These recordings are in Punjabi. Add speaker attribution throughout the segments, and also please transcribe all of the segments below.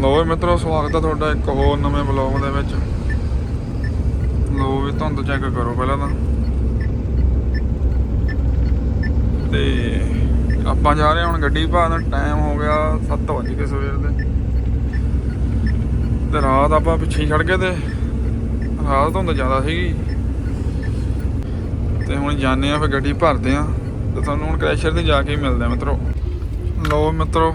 Speaker 1: ਲੋ ਵੀ ਮਿੱਤਰੋ, ਸਵਾਗਤ ਹੈ ਤੁਹਾਡਾ ਇੱਕ ਹੋਰ ਨਵੇਂ ਬਲੌਗ ਦੇ ਵਿੱਚ। ਲੋ ਵੀ, ਧੁੰਦ ਚੈੱਕ ਕਰੋ ਪਹਿਲਾਂ ਤਾਂ। ਤੇ ਆਪਾਂ ਜਾ ਰਹੇ ਹਾਂ ਹੁਣ ਗੱਡੀ ਭਾਅ ਦਾ ਟਾਈਮ ਹੋ ਗਿਆ 7 ਵਜੇ ਕੇ ਸਵੇਰ ਦੇ। ਤੇ ਰਾਤ ਆਪਾਂ ਪਿੱਛੇ ਹੀ ਛੱਡ ਗਏ ਤੇ ਰਾਤ ਧੁੰਦ ਜ਼ਿਆਦਾ ਸੀਗੀ। ਤੇ ਹੁਣ ਜਾਂਦੇ ਆ ਫਿਰ ਗੱਡੀ ਭਰਦੇ ਆ ਤੇ ਤੁਹਾਨੂੰ ਹੁਣ ਕ੍ਰੈਸ਼ਰ ਤੇ ਜਾ ਕੇ ਮਿਲਦੇ ਆ ਮਿੱਤਰੋ। ਲੋ ਮਿੱਤਰੋ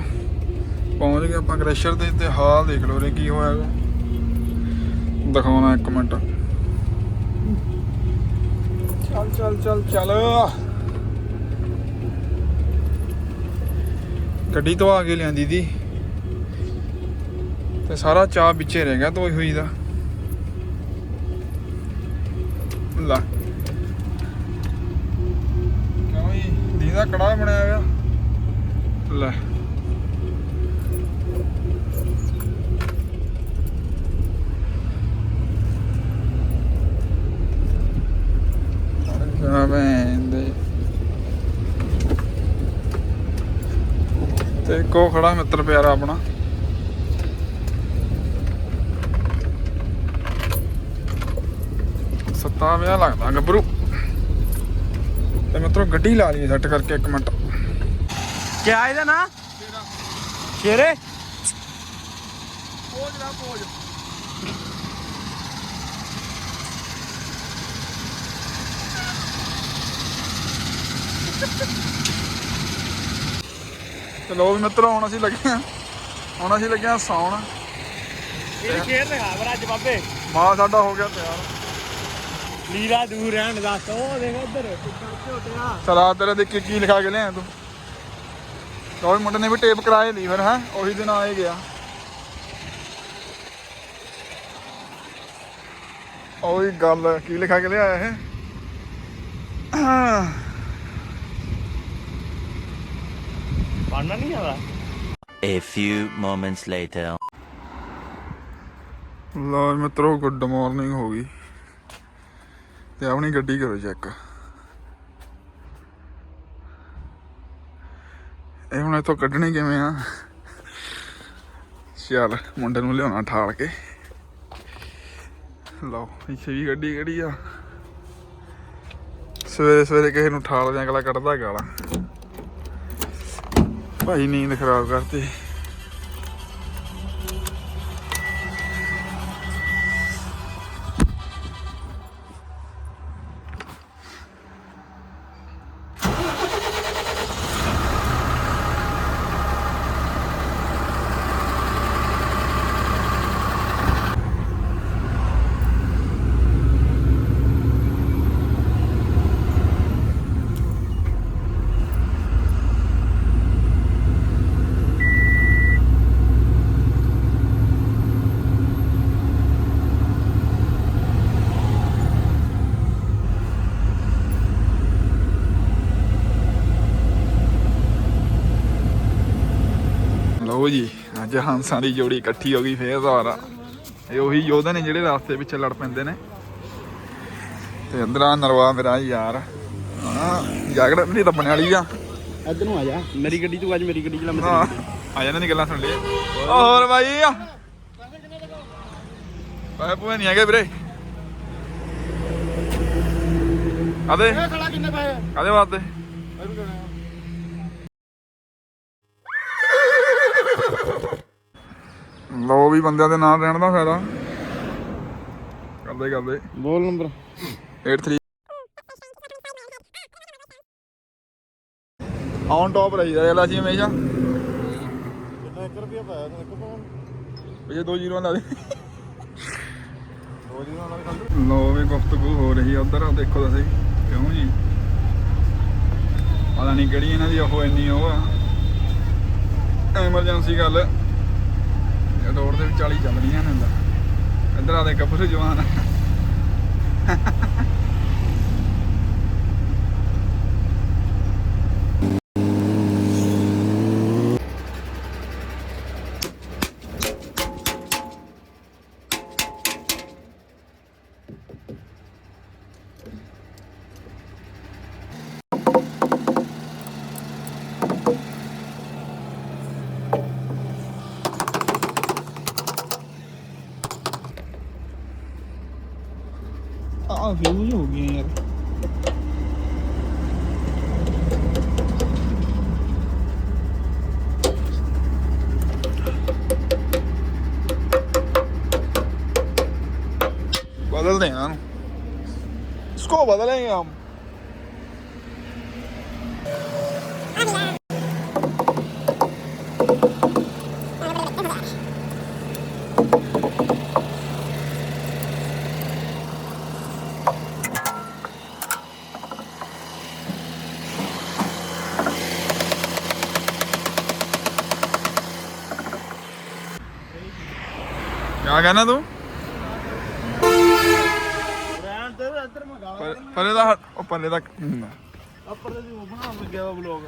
Speaker 1: ਪਹੁੰਚ ਗਏ ਆਪਾਂ ਕ੍ਰੈਸ਼ਰ ਤੇ ਤੇ ਹਾਲ ਦੇਖ ਲਓ ਰੇ ਕੀ ਹੋਇਆ ਦਿਖਾਉਣਾ ਇੱਕ ਮਿੰਟ। ਚੱਲ ਚੱਲ ਚੱਲ ਚੱਲ। ਗੱਡੀ ਤੋਂ ਆ ਕੇ ਲਿਆਂਦੀ ਦੀ। ਤੇ ਸਾਰਾ ਚਾਹ ਵਿੱਚੇ ਰਹਿ ਗਿਆ ਧੋਈ ਹੋਈ ਦਾ। ਲਾ। ਕਿਉਂ ਜੀ? ਦੀ ਕੜਾ ਬਣਿਆ ਹੋਇਆ। ਲੈ। ਜਾ ਦੇ ਤੇ ਕੋ ਖੜਾ ਮਿੱਤਰ ਪਿਆਰਾ ਆਪਣਾ। ਸੱਤਾ ਵਿਆਹ ਲੱਗਦਾ ਗੱਭਰੂ। ਤੇ ਮਿੱਤਰੋ ਗੱਡੀ ਲਾ ਲਈ ਸੈੱਟ ਕਰਕੇ ਇੱਕ ਮਿੰਟ।
Speaker 2: ਕਿਆ ਇਹਦਾ ਨਾਂ? ਸ਼ੇਰੇ।
Speaker 1: ਪੋਜ ਨਾ ਪੋਜ। ਚਲੋ ਵੀ ਮਿੱਤਰੋ ਹੁਣ ਅਸੀਂ ਲੱਗੇ ਆ ਹੁਣ ਅਸੀਂ ਲੱਗੇ ਆ ਸੌਣ
Speaker 2: ਇਹ ਸ਼ੇਰ ਦਿਖਾ ਬਰਾ ਅੱਜ ਬਾਬੇ।
Speaker 1: ਮਾਲ ਸਾਡਾ ਹੋ ਗਿਆ ਤਿਆਰ।
Speaker 2: ਲੀਲਾ ਦੂਰ ਰਹਿਣ ਦੱਸ ਉਹ ਦੇਖ ਉਧਰ।
Speaker 1: ਚਲਾ ਤੇਰੇ ਦੇ ਕੀ ਕੀ ਲਿਖਾ ਕੇ ਲਿਆ ਤੂੰ? ਵੀ ਮੁੰਡੇ ਨੇ ਵੀ ਟੇਪ ਕਰਾਏ ਲਈ ਫਿਰ ਹੈ? ਉਹੀ ਦਿਨ ਆਏ ਗਿਆ। ਉਹੀ ਗੱਲ ਕੀ ਲਿਖਾ ਕੇ ਲਿਆਇਆ ਇਹ?
Speaker 2: ਪੜਨਾ ਨਹੀਂ ਆਦਾ
Speaker 3: A few moments later.
Speaker 1: ਜੀ ਮਿੱਤਰੋ ਗੁੱਡ ਮਾਰਨਿੰਗ ਹੋ ਗਈ। ਤੇ ਆਪਣੀ ਗੱਡੀ ਕਰੋ ਚੈੱਕ ਇਹ ਹੁਣ ਇਥੋਂ ਕੱਢਣੀ ਕਿਵੇਂ ਆ? ਚੱਲ ਮੁੰਡੇ ਨੂੰ ਲਿਆਉਣਾ ਠਾਲ ਕੇ। ਲਓ ਪਿੱਛੇ ਵੀ ਗੱਡੀ ਕਿਹੜੀ ਆ? ਸਵੇਰੇ ਸਵੇਰੇ ਕਿਸੇ ਨੂੰ ਠਾਲ ਦਿਆਂ ਅਗਲਾ ਕੱਢਦਾ ਗਾਲਾਂ। ਭਾਈ ਨੀਂਦ ਖਰਾਬ ਕਰਤੀ। ਲਓ ਜੀ ਅੱਜ ਹੰਸਾਂ ਦੀ ਜੋੜੀ ਇਕੱਠੀ ਹੋ ਗਈ ਫੇਰ ਦੁਬਾਰਾ। ਇਹ ਉਹੀ ਯੋਧੇ ਨੇ ਜਿਹੜੇ ਰਾਸਤੇ ਵਿੱਚ ਲੜ ਪੈਂਦੇ ਨੇ। ਤੇ ਅੰਦਰ ਨਰਵਾ ਮੇਰਾ ਯਾਰ। ਹਾਂ ਜਾਗੜ ਨਹੀਂ ਤਾਂ ਬਣ ਵਾਲੀ ਆ।
Speaker 2: ਇੱਧਰ ਨੂੰ ਆ ਜਾ ਮੇਰੀ ਗੱਡੀ ਤੂੰ ਅੱਜ ਮੇਰੀ ਗੱਡੀ ਚਲਾ
Speaker 1: ਹਾਂ, ਆ ਜਾਂਦੇ ਨੇ ਗੱਲਾਂ ਸੁਣ ਲਈ ਹੋਰ ਬਾਈ ਆ। ਪੈਸੇ ਪੂਏ ਨਹੀਂ ਹੈਗੇ ਵੀਰੇ। ਆਦੇ
Speaker 2: ਖੜਾ ਕਿੰਨੇ ਪੈਸੇ?
Speaker 1: ਕਾਦੇ ਵਾਸਤੇ? ਲੋ ਵੀ ਬੰਦਿਆਂ ਦੇ ਨਾਲ ਰਹਿਣ ਦਾ ਫਾਇਦਾ। ਕਰਦੇ ਕਰਦੇ।
Speaker 2: ਬੋਲ ਨੰਬਰ।
Speaker 1: 83 ਔਨ ਟੌਪ ਰਹੀਦਾ ਇਹਦਾ ਅਸੀਂ ਹਮੇਸ਼ਾ।
Speaker 2: ਕਿੰਨਾ 1 ਰੁਪਿਆ ਪਾਇਆ ਤੂੰ 1 ਪਾਉਣ
Speaker 1: ਇਹ ਦੋ ਜ਼ੀਰੋ ਲਾ ਦੇ।
Speaker 2: ਦੋ ਜੀ ਨਾਲ ਕੱਢ
Speaker 1: ਲੋ ਵੀ ਗੁਫ਼ਤਗੂ ਹੋ ਰਹੀ ਆ ਉਧਰ ਆ ਦੇਖੋ ਤਾਂ ਸਹੀ ਕਿਉਂ ਜੀ? ਪਤਾ ਨਹੀਂ ਕਿਹੜੀ ਇਹਨਾਂ ਦੀ ਉਹ ਇੰਨੀ ਉਹ ਆ। ਐਮਰਜੈਂਸੀ ਗੱਲ। ਰੋਡ ਦੇ ਵਿੱਚ 40 ਚੱਲ ਰਹੀਆਂ ਨੇ ਅੰਦਰ। ਇੱਧਰ ਆ ਦੇ ਗੱਭਰੂ ਜਵਾਨ pra ver o joguinho. Badalhão. Desculpa, Badalhão. ਆ
Speaker 2: ਕਹਿੰਦਾ ਤੂੰ?
Speaker 1: ਪਰੇ ਦਾ ਉਹ ਪਰੇ ਦਾ
Speaker 2: ਉੱਪਰ ਦੇ ਉਹ ਬਣਾਉਣ ਲੱਗਿਆ ਵਾ
Speaker 1: ਵਲੌਗ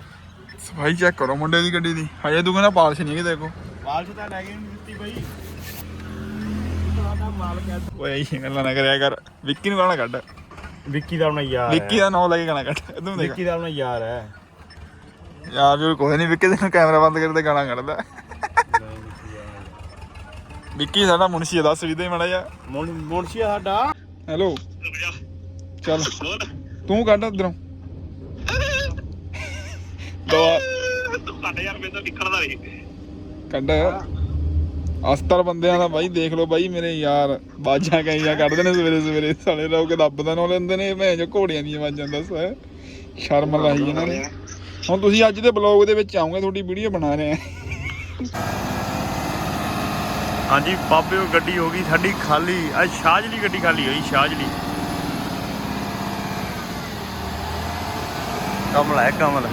Speaker 1: ਚੈੱਕ ਕਰੋ ਮੁੰਡੇ ਦੀ ਗੱਡੀ ਦੀ। ਹਜੇ ਤੂੰ ਕਹਿੰਦਾ ਪਾਲਿਸ਼ ਨਹੀਂ ਹੈਗੀ ਦੇਖੋ
Speaker 2: ਪਾਲਿਸ਼ ਤਾਂ ਲੈ ਕੇ
Speaker 1: ਵਿੱਕੀ ਗਾਣਾ ਕੱਢ।
Speaker 2: ਦਾ ਆਪਣਾ ਯਾਰ
Speaker 1: ਵਿੱਕੀ ਦਾ ਨਾਮ ਲੈ ਕੇ ਗਾਣਾ ਕੱਢ। ਤੂੰ ਦੇਖ।
Speaker 2: ਵਿੱਕੀ ਦਾ ਆਪਣਾ ਯਾਰ ਹੈ।
Speaker 1: ਯਾਰ ਵੀ ਕੋਈ ਨਹੀਂ ਵਿੱਕੀ ਦੇ ਕੈਮਰਾ ਬੰਦ ਕਰਕੇ ਗਾਣਾ ਕੱਢਦਾ। ਵਿੱਕੀ ਸਾਡਾ ਮੁਨਸ਼ੀ ਆ, ਦੱਸ ਵੀ ਦੇ ਮੜਾ ਜਾ
Speaker 2: ਮੁਨਸ਼ੀ ਆ ਸਾਡਾ।
Speaker 1: ਹੈਲੋ। ਚੱਲ। ਤੂੰ ਕੱਢ ਇਧਰੋਂ ਦਵਾ
Speaker 2: ਸਾਡੇ ਯਾਰ ਮੈਨੂੰ ਨਿਕਲਦਾ ਨਹੀਂ
Speaker 1: ਕੱਢ। ਅਸਤਰ ਬੰਦਿਆਂ ਦਾ ਬਾਈ ਦੇਖ ਲਓ ਬਾਈ ਮੇਰੇ ਯਾਰ। ਬਾਜਾਂ ਕਈਆਂ ਕੱਢਦੇ ਨੇ ਸਵੇਰੇ ਸਵੇਰੇ। ਸਾਲੇ ਲੋਕ ਰੱਬ ਦਾ ਨਾਮ ਲੈਂਦੇ ਨੇ ਮੈਂ ਜੋ ਘੋੜੀਆਂ ਦੀਆਂ ਬਾਜਾਂ ਦੱਸ। ਸ਼ਰਮ ਲਾਈ ਇਹਨਾਂ ਨੇ। ਹੁਣ ਤੁਸੀਂ ਅੱਜ ਦੇ ਬਲੌਗ ਦੇ ਵਿੱਚ ਆਉਂਗੇ ਤੁਹਾਡੀ ਵੀਡੀਓ ਬਣਾ ਰਹੇ ਆ।
Speaker 2: ਹਾਂਜੀ ਬਾਬੇ ਉਹ ਗੱਡੀ ਹੋ ਗਈ ਸਾਡੀ ਖਾਲੀ। ਅੱਜ ਸ਼ਾਹਜਲੀ ਗੱਡੀ ਖਾਲੀ ਹੋਈ ਸ਼ਾਹਜਲੀ ਕਮਲ ਹੈ ਕਮਲ।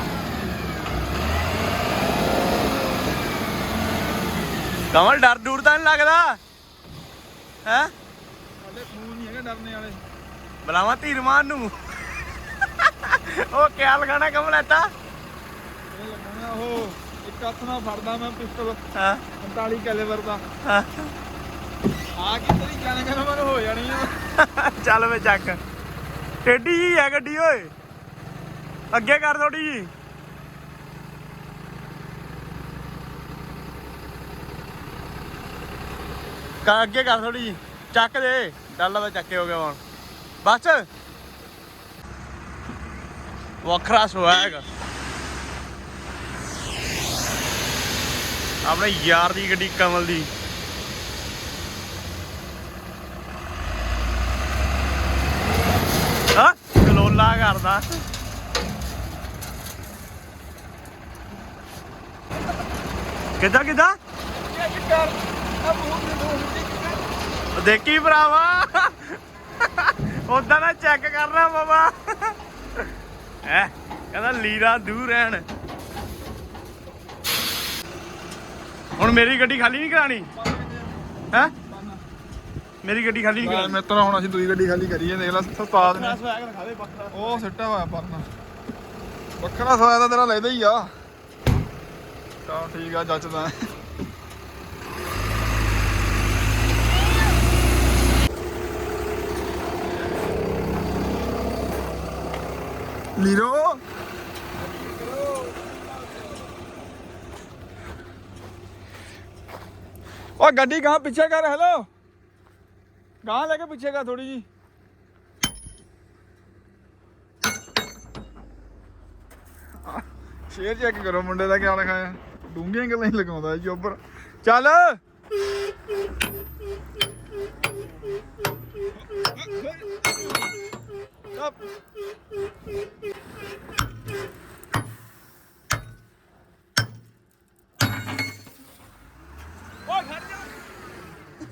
Speaker 2: ਕਮਲ ਡਰ ਡੂਰ ਤਾਂ ਨਹੀਂ ਲੱਗਦਾ? ਹੈ?
Speaker 1: ਸਾਡੇ ਖੂਨ ਨਹੀਂ ਹੈਗਾ ਡਰਨੇ ਵਾਲੇ।
Speaker 2: ਬਲਾਵਾ ਧੀਰਮਾਨ ਨੂੰ। ਉਹ ਕਿਆ ਲਗਾਣਾ ਕਮਲ ਐਤਾ
Speaker 1: ਉਹ। ਇੱਕ ਹੱਥ ਨਾਲ ਫੜਦਾ ਮੈਂ ਪਿਸਤਲ
Speaker 2: ਹਾਂ।
Speaker 1: 45 ਕੈਲੀਬਰ ਦਾ।
Speaker 2: ਹਾਂ।
Speaker 1: ਆ ਕੇ ਤੇਰੀ ਜਾਨ ਕਰ ਮਨ ਹੋ ਜਾਣੀ ਆ।
Speaker 2: ਚੱਲ ਵੇ ਚੱਕ। ਟੇਢੀ ਜੀ ਹੈ ਗੱਡੀ ਓਏ। ਅੱਗੇ ਕਰ ਥੋੜੀ ਜੀ। ਕਾ ਅੱਗੇ ਕਰ ਥੋੜੀ ਜੀ। ਚੱਕ ਦੇ। ਡੱਲਾ ਦਾ ਚੱਕੇ ਹੋ ਗਿਆ ਹੁਣ। ਬਸ। ਵੱਖਰਾ ਸਵੈਗ ਆਪਣੇ ਯਾਰ ਦੀ ਗੱਡੀ ਕਮਲ ਦੀ। ਹਾਂ, ਕਲੋਲਾ ਕਰਦਾ। ਕਿੱਦਾਂ ਕਿੱਦਾਂ? ਦੇਖੀ ਭਰਾਵਾ। ਉਦਾਂ ਨਾ ਚੈੱਕ ਕਰਨਾ ਬਾਬਾ। ਹੈ, ਕਹਿੰਦਾ ਲੀਰਾ ਦੂਰ ਰਹਿਣ। ਹੁਣ ਮੇਰੀ ਗੱਡੀ ਖਾਲੀ ਨਹੀਂ ਕਰਾਣੀ? ਹੈ? ਮੇਰੀ ਗੱਡੀ ਖਾਲੀ ਨਹੀਂ ਕਰਾਣੀ।
Speaker 1: ਮਿੱਤਰ ਹੁਣ ਅਸੀਂ ਦੂਜੀ ਗੱਡੀ ਖਾਲੀ ਕਰੀਏ ਦੇਖ ਲੈ ਉਸਤਾਦ ਨੇ। ਉਹ ਸਿੱਟਾ ਹੋਇਆ ਪਰਨਾ। ਵੱਖਰਾ ਸਵਾਇਆ ਤਾਂ ਤੇਰਾ ਲੈਦਾ ਹੀ ਆ। ਤਾਂ ਠੀਕ ਆ ਜੱਜਦਾ ਲੀਰੋ। ਉਹ ਗੱਡੀ ਕਹਾਂ ਪਿੱਛੇ ਕਰ ਹੈਲੋ ਗਾਂ ਲੈ ਕੇ ਪਿੱਛੇ ਕਰ ਥੋੜੀ ਜੀ ਸ਼ੇਰ ਚੈੱਕ ਕਰੋ ਮੁੰਡੇ ਦਾ ਕਿਆ ਲਿਖਾਇਆ। ਡੂੰਘੀਆਂ ਗੱਲਾਂ ਹੀ ਲਗਾਉਂਦਾ ਜੀ ਉੱਪਰ। ਚੱਲ। ਚੱਪ। ਓ ਖੜ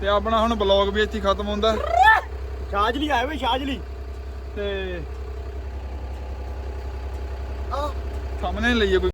Speaker 1: ਤੇ ਆਪਣਾ ਹੁਣ ਬਲੌਗ ਵੀ ਇੱਥੇ ਖਤਮ ਹੁੰਦਾ।
Speaker 2: ਸ਼ਾਜਲੀ ਆਏ ਵੇ ਸ਼ਾਜਲੀ।
Speaker 1: ਤੇ ਸਾਹਮਣੇ ਲਈਏ ਕੋਈ